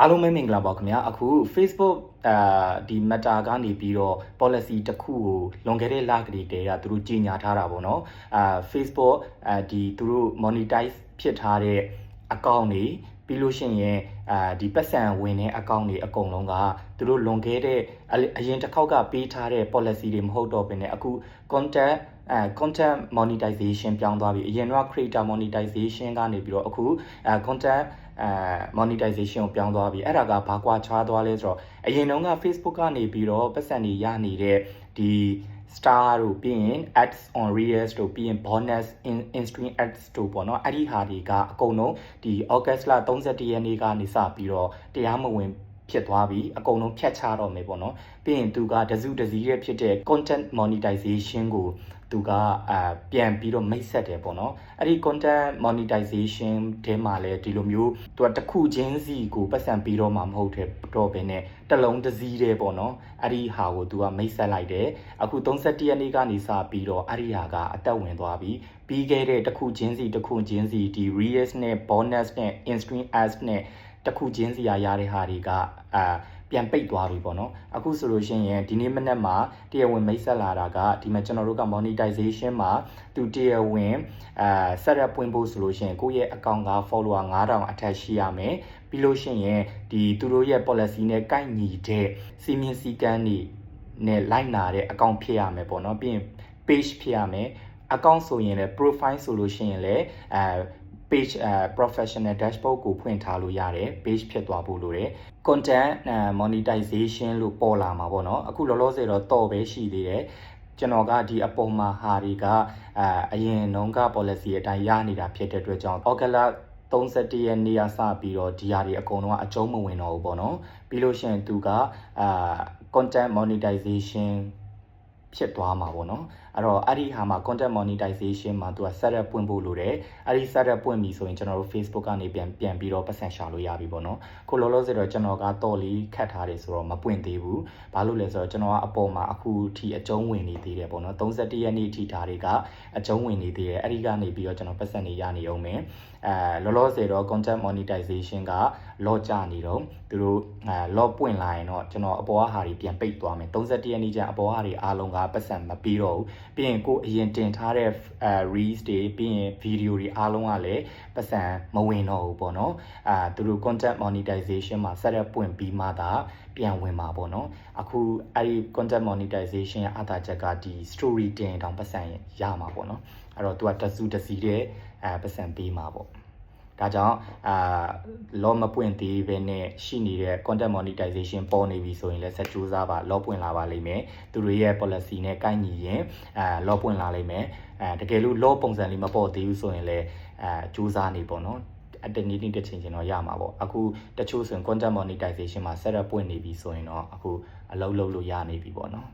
အားလုံးပဲမင်္ဂလာပါခင်ဗျာအခု Facebook အာဒီ Meta ကနေပြီးတော့ policy တစ်ခုကိုလွန်ခဲ့တဲ့လကလေးတည်းကသူတို့ကြီးညာထားတာပေါ့နော်အာ Facebook အာဒီသူတို့ monetize ဖြစ်ထားတဲ့ account တွေ ပြီးလို့ရှိရင်အာဒီပတ်စံဝင်တဲ့ account တွေအကုန်လုံးကသူတို့လွန်ခဲ့တဲ့အအရင်တစ်ခေါက်ကပေးထားတဲ့ policy တွေမဟုတ်တော့ဘဲねအခု content အဲ content monetization ပြောင်းသွားပြီအရင်တော့ creator monetization ကနေပြီးတော့အခုအဲ content အဲ monetization ကိုပြောင်းသွားပြီအဲ့ဒါကဘာကွာခြားသွားလဲဆိုတော့အရင်တုန်းက Facebook ကနေပြီးတော့ပတ်စံတွေရနေတဲ့ဒီ star တို့ပြီးရင် ads on reels တို့ပြီးရင် bonus in in stream ads တို့ပေါ့နော်အဲ့ဒီဟာတွေကအကုန်လုံးဒီ August လ31ရက်နေ့ကနေစပြီးတော့တရားမဝင်ဖြစ်သွားပြီအကုန်လုံးဖြတ်ချတော့မယ်ပေါ့နော်ပြီးရင်သူကတစုတစည်းရဲ့ဖြစ်တဲ့ content monetization ကို သူကအာပြန်ပြီးတော့မိတ်ဆက်တယ်ပေါ့နော်အဲ့ဒီ content monetization ထဲမှာလည်းဒီလိုမျိုးသူကတစ်ခုချင်းစီကိုပတ်စံပြီးတော့မှမဟုတ်တဲ့တော့ဘဲနဲ့တစ်လုံးတစ်စည်းတည်းပေါ့နော်အဲ့ဒီဟာကိုသူကမိတ်ဆက်လိုက်တယ်အခု31ရက်နေ့ကနေစပြီးတော့အဲ့ဒီဟာကအသက်ဝင်သွားပြီပြီးခဲ့တဲ့တစ်ခုချင်းစီတစ်ခုချင်းစီဒီ reels နဲ့ bonus နဲ့ in stream ads နဲ့တစ်ခုချင်းစီရရတဲ့ဟာတွေကအာ ပြန်ပိတ်သွားပြီပေါ့နော်အခုဆိုလို့ရှိရင်ဒီနေ့မနေ့မှာတရားဝင်မိတ်ဆက်လာတာကဒီမှာကျွန်တော်တို့က monetization မှာသူတရားဝင်အာဆက်ရက်ပွင့်ဖို့ဆိုလို့ရှိရင်ကိုယ့်ရဲ့ account က follower 9000အထက်ရှိရမယ်ပြီးလို့ရှိရင်ဒီသူတို့ရဲ့ policy နဲ့ကိုက်ညီတဲ့စီမင်းစည်းကမ်းတွေနဲ့လိုက်နာတဲ့ account ဖြစ်ရမယ်ပေါ့နော်ပြီးရင် page ဖြစ်ရမယ် account ဆိုရင်လည်း profile ဆိုလို့ရှိရင်လည်းအဲ page အဲ professional dashboard ကိုဖွင့်ထားလို့ရတယ် page ဖြစ်သွားဖို့လိုတယ် content monetization လို့ပေါ်လာမှာပေါ့နော်အခုလောလောဆယ်တော့တော့ပဲရှိသေးတယ်ကျွန်တော်ကဒီအပေါ်မှာဟာတွေကအာအရင်နှုန်းက policy အတိုင်းရနေတာဖြစ်တဲ့အတွက်ကြောင့် August 31ရက်နေ့ကစပြီးတော့ဒီဟာတွေအကုန်လုံးကအကျုံးမဝင်တော့ဘူးပေါ့နော်ပြီးလို့ရှိရင်သူကအာ content monetization ဖြစ်သွားမှာပေါ့နော်အဲ့တော့အဲ့ဒီဟာမှာ content monetization မှာသူက setup ပွင့်ဖို့လိုတယ်အဲ့ဒီ setup ပွင့်ပြီဆိုရင်ကျွန်တော်တို့ Facebook ကနေပြန်ပြန်ပြီးတော့ပတ်စံရှာလို့ရပြီပေါ့နော်ခုလောလောဆယ်တော့ကျွန်တော်ကတော့လေးခတ်ထားတယ်ဆိုတော့မပွင့်သေးဘူးဘာလို့လဲဆိုတော့ကျွန်တော်ကအပေါ်မှာအခုထိအကျုံးဝင်နေသေးတယ်ပေါ့နော်31ရက်နေ့ထိဒါတွေကအကျုံးဝင်နေသေးတယ်အဲ့ဒီကနေပြီးတော့ကျွန်တော်ပတ်စံနေရနေအောင်မယ်အဲလောလောဆယ်တော့ content monetization က law ကြနေတော့သူတို့အဲ law ပွင့်လာရင်တော့ကျွန်တော်အပေါ်ကဟာတွေပြန်ပိတ်သွားမယ်31ရက်နေ့ကျအပေါ်ဟာတွေအားလုံးကပတ်စံမပြီးတော့ဘူးပြီးရင်ကိုအရင်တင်ထားတဲ့အဲ reels တွေပြီးရင် video တွေအားလုံးကလည်းပတ်စံမဝင်တော့ဘူးပေါ့နော်အာသူတို့ content monetization မှာ setup ပွင့်ပြီးမှသာပြန်ဝင်မှာပေါ့နော်အခုအဲ့ဒီ content monetization ရဲ့အသာချက်ကဒီ story တင်တောင်ပတ်စံရမှာပေါ့နော်အဲ့တော့သူကတစုတစီတဲ့အဲပတ်စံပေးမှာပေါ့ ဒါကြောင့်အာလောမပွင့်သေးဘဲနဲ့ရှိနေတဲ့ content monetization ပေါ်နေပြီဆိုရင်လည်းဆက်ကြိုးစားပါလောပွင့်လာပါလိမ့်မယ်သူတို့ရဲ့ policy နဲ့ကိုက်ညီရင်အာလောပွင့်လာလိမ့်မယ်အဲတကယ်လို့လောပုံစံလေးမပေါ်သေးဘူးဆိုရင်လည်းအာကြိုးစားနေပေါ့နော်အတနေ့နေ့တစ်ချိန်ချင်းတော့ရမှာပေါ့အခုတချို့ဆိုရင် content monetization မှာ setup ပွင့်နေပြီဆိုရင်တော့အခုအလုပ်လုပ်လို့ရနေပြီပေါ့နော်